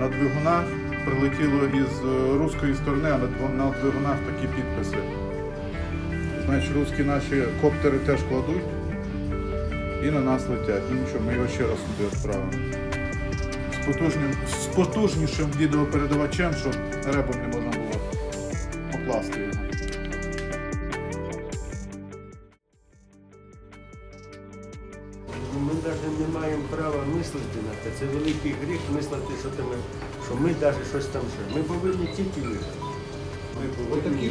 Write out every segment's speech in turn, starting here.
на двигунах прилетіло із е, руської сторони, а на на двигунах такі підписи. Значить, русські наші коптери теж кладуть і на нас летять. Ну нічого, ми його ще раз туди відправимо. З, потужним, з потужнішим відеопередавачем, щоб ребом не можна було покласти його. Навіть не маємо права мислити на те. Це великий гріх мислити, що, там, що ми навіть щось там ще. Ми повинні тільки виграти. Ми повинні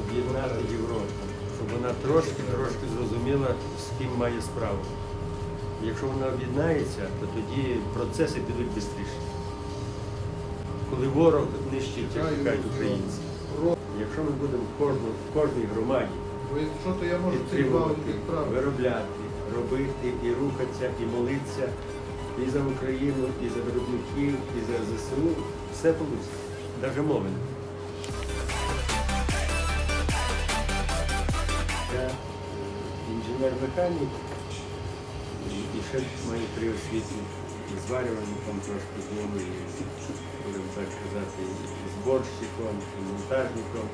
об'єднати Європу, щоб вона трошки-трошки зрозуміла, з ким має справу. Якщо вона об'єднається, то тоді процеси підуть швидше. Коли ворог нищить, як кажуть українці. Якщо ми будемо в, кожній громаді Бо якщо то я можу цей вал відправити. виробляти, робити і рухатися, і молитися і за Україну, і за виробників, і за ЗСУ. Все вийде. Навіть мови. Я інженер-механік і, ще маю три освіти. І зварювальником трошки був, і, будемо так казати, і зборщиком, і монтажником,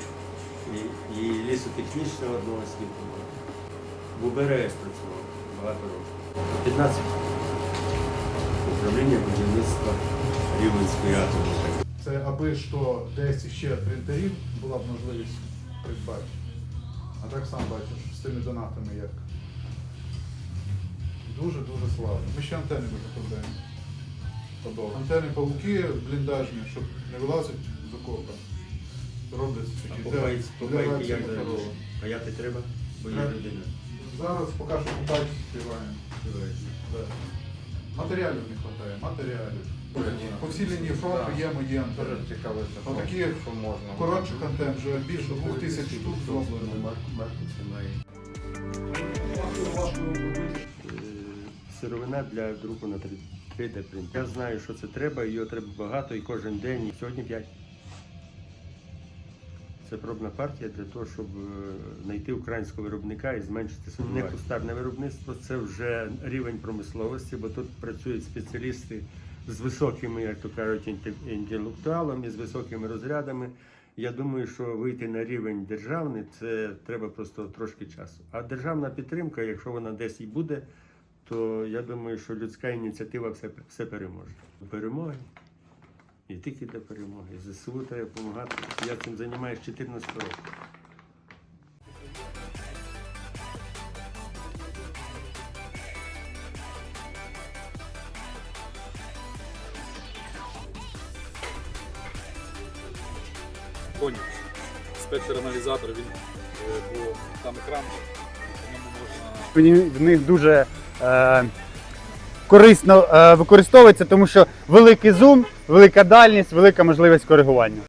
і, і лісотехнічного одного освіту. В УБРС працював багато років. 15 управління будівництва Рівненської атомної. Це аби що десь ще принтерів була б можливість придбати. А так сам бачиш, з тими донатами як. Дуже-дуже слабо. Ми ще антени продаємо. Антени пауки бліндажні, щоб не вилазить з окопа. Роблять А такі для попайки як моторолу. даєш? Паяти треба, бо є людина. Зараз поки що купати співаємо. Да. Матеріалів не вистачає, матеріалів. По всій лінії фронту є цікаво, що, Отакі можна. Коротших антен вже більше двох тисяч штук зроблено. Марку, Марку має. Е, Сировина для друку на 3D принт. Я знаю, що це треба, його треба багато і кожен день. І сьогодні 5. Це пробна партія для того, щоб е, знайти українського виробника і зменшити своє не кустарне виробництво. Це вже рівень промисловості, бо тут працюють спеціалісти з високими, як то кажуть, інтелектуалами, з високими розрядами. Я думаю, що вийти на рівень державний це треба просто трошки часу. А державна підтримка, якщо вона десь і буде, то я думаю, що людська ініціатива все, все переможе. Перемоги. І тільки до перемоги. ЗСУ треба допомагати. Я цим займаюся 14 років. Коні. Спектр-аналізатор, він е, по там екран, в них дуже е, корисно е, використовується, тому що великий зум, велика дальність, велика можливість коригування.